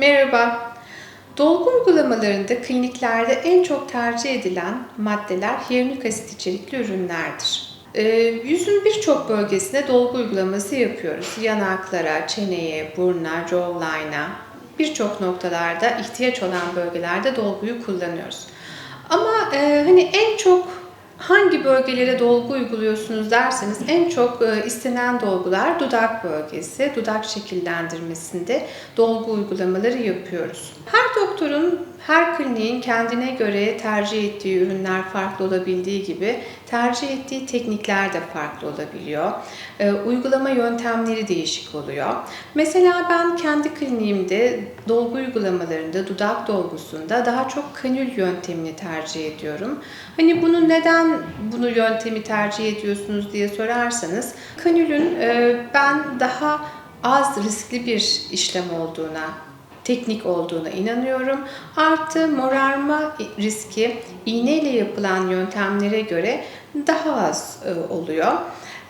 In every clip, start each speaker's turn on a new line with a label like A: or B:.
A: Merhaba. Dolgu uygulamalarında kliniklerde en çok tercih edilen maddeler hyaluronik asit içerikli ürünlerdir. Ee, yüzün birçok bölgesine dolgu uygulaması yapıyoruz. Yanaklara, çeneye, buruna, jawline'a birçok noktalarda ihtiyaç olan bölgelerde dolguyu kullanıyoruz. Ama e, hani en çok hangi bölgelere dolgu uyguluyorsunuz derseniz en çok e, istenen dolgular dudak bölgesi, dudak şekillendirmesinde dolgu uygulamaları yapıyoruz. Her doktorun, her kliniğin kendine göre tercih ettiği ürünler farklı olabildiği gibi tercih ettiği teknikler de farklı olabiliyor. E, uygulama yöntemleri değişik oluyor. Mesela ben kendi kliniğimde dolgu uygulamalarında, dudak dolgusunda daha çok kanül yöntemini tercih ediyorum. Hani bunu neden bunu yöntemi tercih ediyorsunuz diye sorarsanız kanülün e, ben daha az riskli bir işlem olduğuna teknik olduğuna inanıyorum. Artı morarma riski iğneyle yapılan yöntemlere göre daha az e, oluyor.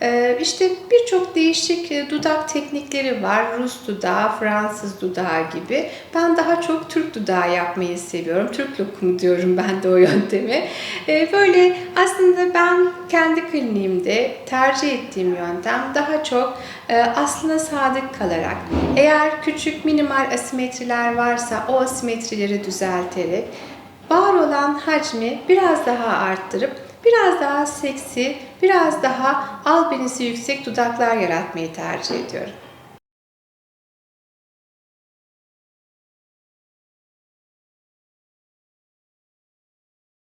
A: E, İşte birçok değişik e, dudak teknikleri var. Rus dudağı, Fransız dudağı gibi. Ben daha çok Türk dudağı yapmayı seviyorum. Türk lokumu diyorum ben de o yöntemi. E, Böyle aslında ben kendi kliniğimde tercih ettiğim yöntem daha çok e, aslına sadık kalarak eğer küçük minimal asimetriler varsa o asimetrileri düzelterek var olan hacmi biraz daha arttırıp biraz daha seksi, biraz daha albenisi yüksek dudaklar yaratmayı tercih ediyorum.